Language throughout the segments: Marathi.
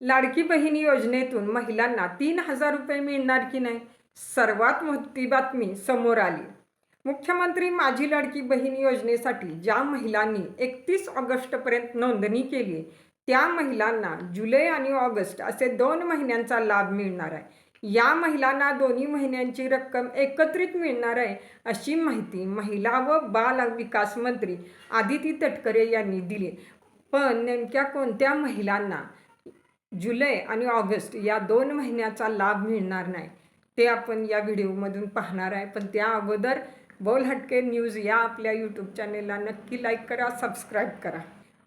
लाडकी बहीण योजनेतून महिलांना तीन हजार रुपये मिळणार की नाही? सर्वात मोठी बातमी समोर आली. मुख्यमंत्री माझी लाडकी बहीण योजनेसाठी ज्या महिलांनी एकतीस ऑगस्टपर्यंत नोंदणी केली त्या महिलांना जुलै आणि ऑगस्ट असे दोन महिन्यांचा लाभ मिळणार आहे. या महिलांना दोन्ही महिन्यांची रक्कम एकत्रित मिळणार आहे अशी माहिती महिला व बाल विकास मंत्री आदिती तटकरे यांनी दिली. पण नेमक्या कोणत्या महिलांना जुलै आणि ऑगस्ट या दोन महिन्याचा लाभ मिळणार नाही. ते आपण या व्हिडिओमधून पाहणार आहे. पण त्या अगोदर बोल हटके न्यूज या आपल्या यूट्यूब चॅनेलला नक्की लाईक करा सबस्क्राईब करा.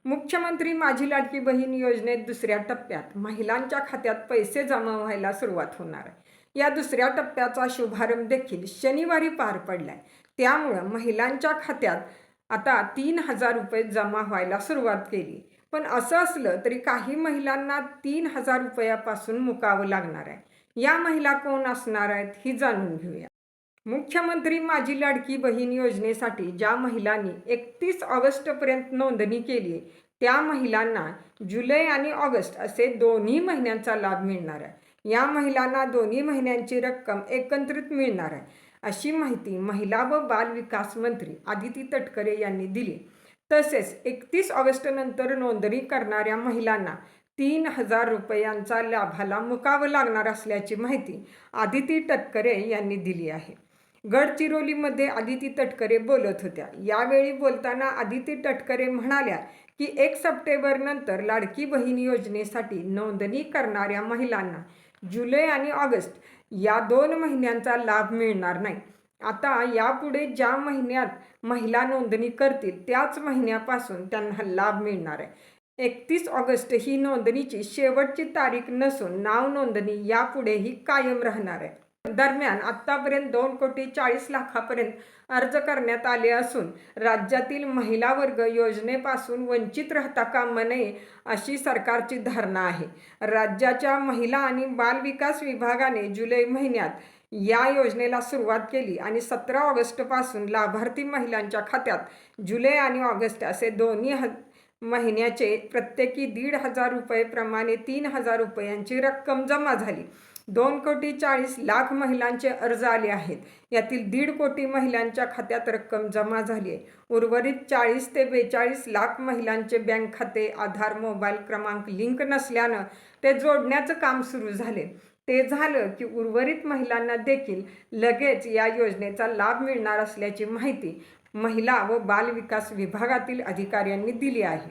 मुख्यमंत्री माझी लाडकी बहीण योजनेत दुसऱ्या टप्प्यात महिलांच्या खात्यात पैसे जमा व्हायला सुरुवात होणार आहे. या दुसऱ्या टप्प्याचा शुभारंभ देखील शनिवारी पार पडलाय. त्यामुळं महिलांच्या खात्यात आता तीन हजार रुपये जमा व्हायला सुरुवात केली. पण असं असलं तरी काही महिलांना तीन हजार रुपयापासून मुकावं लागणार आहे. या महिला कोण असणार आहेत ही जाणून घेऊया. मुख्यमंत्री माझी लाडकी बहीण योजनेसाठी ज्या महिलांनी एकतीस ऑगस्टपर्यंत नोंदणी केली त्या महिलांना जुलै आणि ऑगस्ट असे दोन्ही महिन्यांचा लाभ मिळणार आहे. या महिलांना दोन्ही महिन्यांची रक्कम एकत्रित मिळणार आहे अशी माहिती महिला व बाल विकास मंत्री आदिती तटकरे यांनी दिली. तसेच एकतीस ऑगस्टनंतर नोंदणी करणाऱ्या महिलांना तीन हजार रुपयांचा लाभाला मुकावं लागणार असल्याची माहिती आदिती तटकरे यांनी दिली आहे. गडचिरोलीमध्ये आदिती तटकरे बोलत होत्या. यावेळी बोलताना आदिती तटकरे म्हणाल्या की एक सप्टेंबरनंतर लाडकी बहीण योजनेसाठी नोंदणी करणाऱ्या महिलांना जुलै आणि ऑगस्ट या दोन महिन्यांचा लाभ मिळणार नाही. आता यापुढे ज्या महिन्यात महिला नोंदणी करतील त्याच महिन्यापासून त्यांना लाभ मिळणार आहे. एकतीस ऑगस्ट ही नोंदणीची शेवटची तारीख नसून नाव नोंदणी यापुढेही कायम राहणार आहे. दरम्यान आत्तापर्यंत दोन कोटी चाळीस लाखापर्यंत अर्ज करण्यात आले असून राज्यातील महिला वर्ग योजनेपासून वंचित राहता कामा नये अशी सरकारची धारणा आहे. राज्याच्या महिला आणि बालविकास विभागाने जुलै महिन्यात या योजनेला सुरुवात केली आणि सतरा ऑगस्टपासून लाभार्थी महिलांच्या खात्यात जुलै आणि ऑगस्ट असे दोन्ही ह महिन्याचे प्रत्येकी दीड हजार रुपये प्रमाणे तीन हजार रुपयांची रक्कम जमा झाली. दोन कोटी चाळीस लाख महिलांचे अर्ज आले आहेत. यातील दीड कोटी महिलांच्या खात्यात रक्कम जमा झाली आहे. उर्वरित चाळीस ते बेचाळीस लाख महिलांचे बँक खाते आधार मोबाईल क्रमांक लिंक नसल्यानं ते जोडण्याचं काम सुरू झाले. ते झालं की उर्वरित महिलांना देखील लगेच या योजनेचा लाभ मिळणार असल्याची माहिती महिला व बालविकास विभागातील अधिकाऱ्यांनी दिली आहे.